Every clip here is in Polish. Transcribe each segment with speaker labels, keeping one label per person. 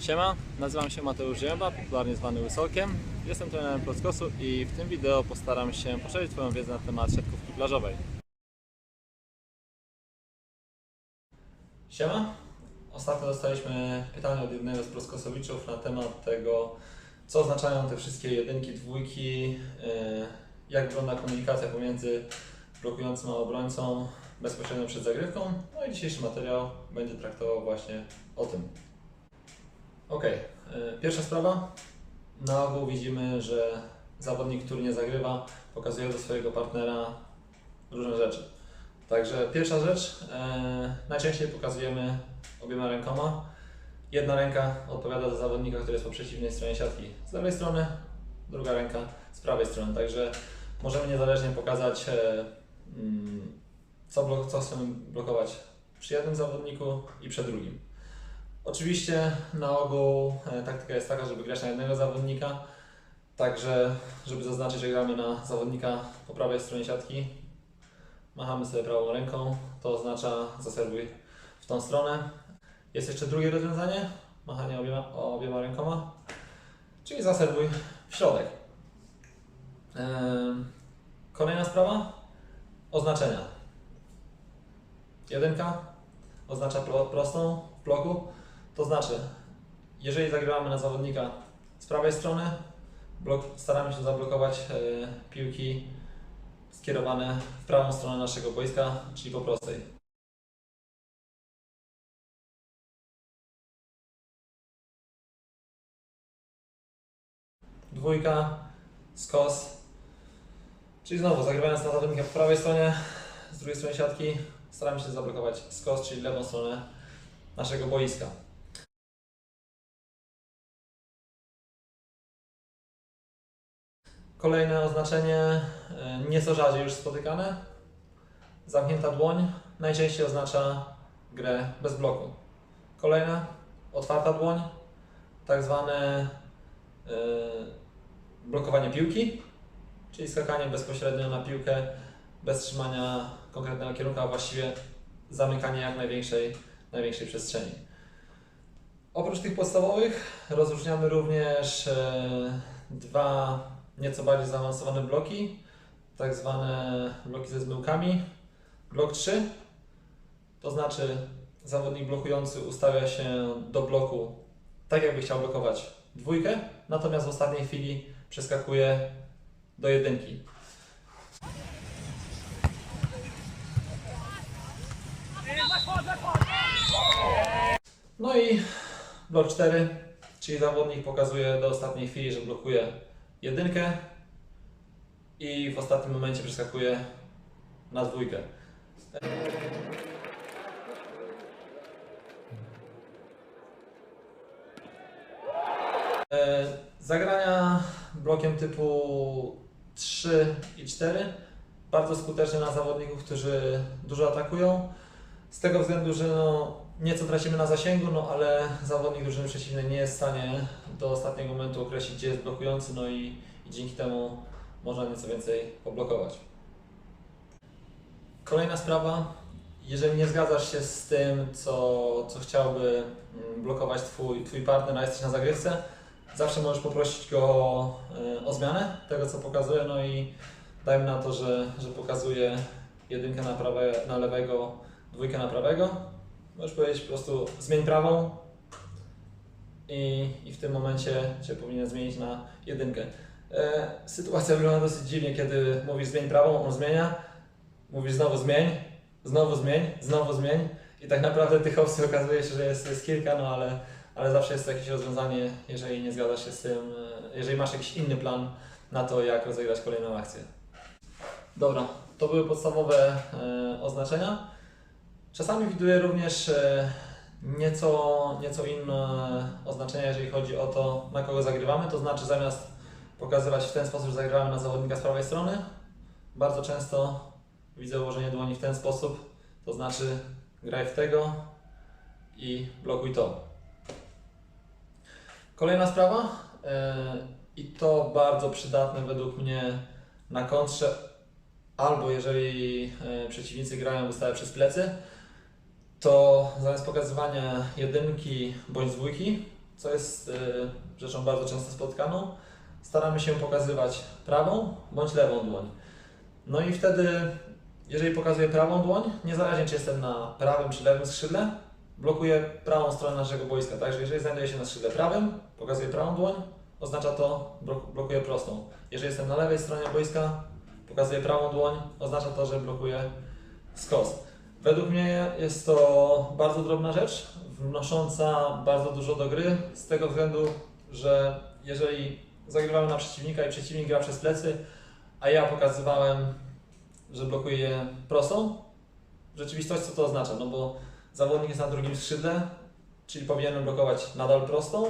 Speaker 1: Siema, nazywam się Mateusz Zięba, popularnie zwany Łysokiem. Jestem trenerem Plockosu i w tym wideo postaram się poszerzyć Twoją wiedzę na temat siatkówki plażowej. Siema, ostatnio dostaliśmy pytanie od jednego z Ploskosowiczów na temat tego, co oznaczają te wszystkie jedynki, dwójki, yy, jak wygląda komunikacja pomiędzy blokującym a obrońcą bezpośrednio przed zagrywką. No i dzisiejszy materiał będzie traktował właśnie o tym. Ok, pierwsza sprawa. Na ogół widzimy, że zawodnik, który nie zagrywa, pokazuje do swojego partnera różne rzeczy. Także pierwsza rzecz, e, najczęściej pokazujemy obiema rękoma. Jedna ręka odpowiada za zawodnika, który jest po przeciwnej stronie siatki z lewej strony, druga ręka z prawej strony. Także możemy niezależnie pokazać, e, mm, co, blok, co chcemy blokować przy jednym zawodniku i przy drugim. Oczywiście na ogół e, taktyka jest taka, żeby grać na jednego zawodnika, także żeby zaznaczyć, że gramy na zawodnika po prawej stronie siatki, machamy sobie prawą ręką, to oznacza zaserwuj w tą stronę. Jest jeszcze drugie rozwiązanie, machanie obiema, obiema rękoma, czyli zaserwuj w środek. Kolejna sprawa, oznaczenia. Jedynka oznacza pro, prostą w bloku, to znaczy, jeżeli zagrywamy na zawodnika z prawej strony, blok, staramy się zablokować e, piłki skierowane w prawą stronę naszego boiska, czyli po prostej. Dwójka, skos, czyli znowu zagrywając na zawodnika po prawej stronie, z drugiej strony siatki, staramy się zablokować skos, czyli lewą stronę naszego boiska. Kolejne oznaczenie, e, nieco rzadziej już spotykane. Zamknięta dłoń najczęściej oznacza grę bez bloku. Kolejne, otwarta dłoń, tak zwane e, blokowanie piłki, czyli skakanie bezpośrednio na piłkę bez trzymania konkretnego kierunku, a właściwie zamykanie jak największej, największej przestrzeni. Oprócz tych podstawowych rozróżniamy również e, dwa nieco bardziej zaawansowane bloki, tak zwane bloki ze zmyłkami. Blok 3 to znaczy zawodnik blokujący ustawia się do bloku tak jakby chciał blokować dwójkę, natomiast w ostatniej chwili przeskakuje do jedynki. No i blok 4, czyli zawodnik pokazuje do ostatniej chwili, że blokuje jedynkę i w ostatnim momencie przeskakuje na dwójkę. E, Zagrania blokiem typu 3 i 4 bardzo skuteczne na zawodników, którzy dużo atakują. Z tego względu, że no, nieco tracimy na zasięgu, no ale zawodnik drużyny przeciwnej nie jest w stanie do ostatniego momentu określić, gdzie jest blokujący, no i, i dzięki temu można nieco więcej poblokować. Kolejna sprawa, jeżeli nie zgadzasz się z tym, co, co chciałby mm, blokować twój, twój partner, a jesteś na zagrywce, zawsze możesz poprosić go e, o zmianę tego, co pokazuje, no i dajmy na to, że, że pokazuje jedynkę na, prawe, na lewego, dwójkę na prawego. Możesz powiedzieć po prostu zmień prawą i, i w tym momencie Cię powinien zmienić na jedynkę. E, sytuacja wygląda dosyć dziwnie, kiedy mówisz zmień prawą, on zmienia, mówisz znowu zmień, znowu zmień, znowu zmień i tak naprawdę tych opcji okazuje się, że jest, jest kilka, no ale, ale zawsze jest to jakieś rozwiązanie, jeżeli nie zgadzasz się z tym, e, jeżeli masz jakiś inny plan na to, jak rozegrać kolejną akcję. Dobra, to były podstawowe e, oznaczenia. Czasami widuję również e, nieco, nieco inne oznaczenia, jeżeli chodzi o to, na kogo zagrywamy. To znaczy, zamiast pokazywać w ten sposób, że zagrywamy na zawodnika z prawej strony, bardzo często widzę ułożenie dłoni w ten sposób. To znaczy, graj w tego i blokuj to. Kolejna sprawa, e, i to bardzo przydatne według mnie na kontrze, albo jeżeli e, przeciwnicy grają ustawę przez plecy, to zamiast pokazywania jedynki bądź dwójki, co jest y, rzeczą bardzo często spotkaną, staramy się pokazywać prawą bądź lewą dłoń. No i wtedy, jeżeli pokazuję prawą dłoń, niezależnie czy jestem na prawym czy lewym skrzydle, blokuję prawą stronę naszego boiska. Także jeżeli znajduję się na skrzydle prawym, pokazuję prawą dłoń, oznacza to blok- blokuję prostą. Jeżeli jestem na lewej stronie boiska, pokazuję prawą dłoń, oznacza to, że blokuję skos. Według mnie jest to bardzo drobna rzecz, wnosząca bardzo dużo do gry, z tego względu, że jeżeli zagrywamy na przeciwnika i przeciwnik gra przez plecy, a ja pokazywałem, że blokuję prostą, w rzeczywistości co to oznacza? No bo zawodnik jest na drugim skrzydle, czyli powinienem blokować nadal prostą,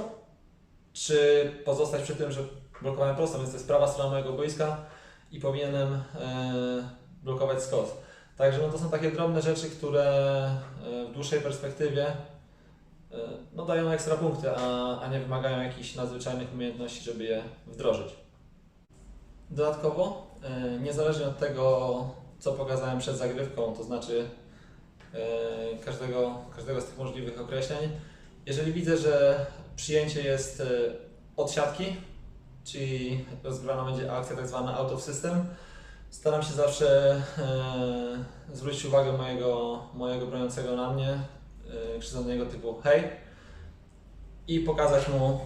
Speaker 1: czy pozostać przy tym, że blokowałem prostą, więc to jest prawa strona mojego boiska i powinienem e, blokować skos. Także no to są takie drobne rzeczy, które e, w dłuższej perspektywie e, no dają ekstra punkty, a, a nie wymagają jakichś nadzwyczajnych umiejętności, żeby je wdrożyć. Dodatkowo, e, niezależnie od tego, co pokazałem przed zagrywką, to znaczy każdego, każdego z tych możliwych określeń, jeżeli widzę, że przyjęcie jest od siatki, czyli rozgrywana będzie akcja tak zwana out of system, staram się zawsze e, zwrócić uwagę mojego, mojego broniącego na mnie, e, krzycząc do niego typu hej i pokazać mu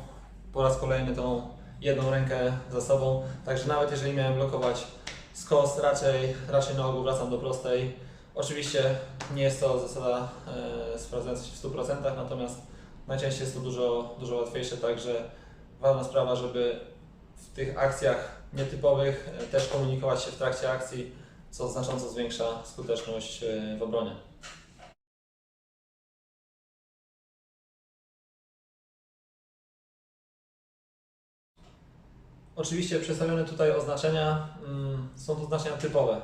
Speaker 1: po raz kolejny tą jedną rękę za sobą. Także nawet jeżeli miałem blokować skos, raczej, raczej na ogół wracam do prostej. Oczywiście nie jest to zasada e, sprawdzająca się w 100%, natomiast najczęściej jest to dużo, dużo łatwiejsze, także ważna sprawa, żeby w tych akcjach nietypowych e, też komunikować się w trakcie akcji, co znacząco zwiększa skuteczność e, w obronie. Oczywiście przedstawione tutaj oznaczenia mm, są to oznaczenia typowe.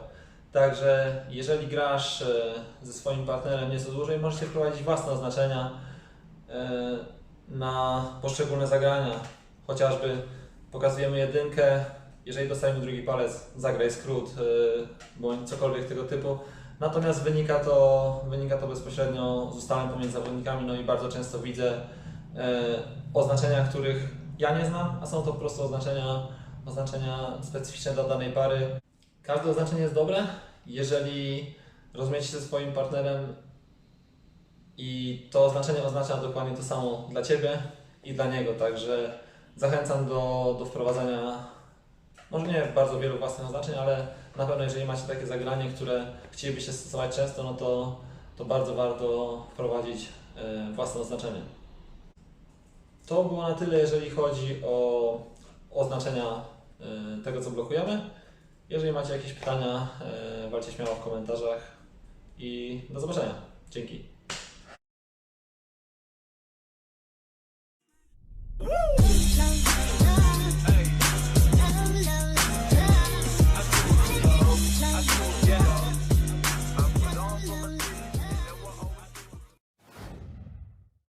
Speaker 1: Także jeżeli grasz e, ze swoim partnerem nieco dłużej, możecie wprowadzić własne oznaczenia na poszczególne zagrania. Chociażby pokazujemy jedynkę, jeżeli dostajemy drugi palec, zagraj skrót e, bądź cokolwiek tego typu. Natomiast wynika to, wynika to bezpośrednio z ustaleń pomiędzy zawodnikami, no i bardzo często widzę e, oznaczenia, których ja nie znam, a są to po prostu oznaczenia, oznaczenia specyficzne dla danej pary. Każde oznaczenie jest dobre, jeżeli rozumiecie się ze swoim partnerem i to oznaczenie oznacza dokładnie to samo dla Ciebie i dla niego, także zachęcam do, do wprowadzenia może nie bardzo wielu własnych oznaczeń, ale na pewno jeżeli macie takie zagranie, które chcielibyście stosować często, no to, to bardzo warto wprowadzić e, własne oznaczenie. To było na tyle, jeżeli chodzi o oznaczenia e, tego, co blokujemy. Jeżeli macie jakieś pytania, e, walcie śmiało w komentarzach i do zobaczenia. Dzięki.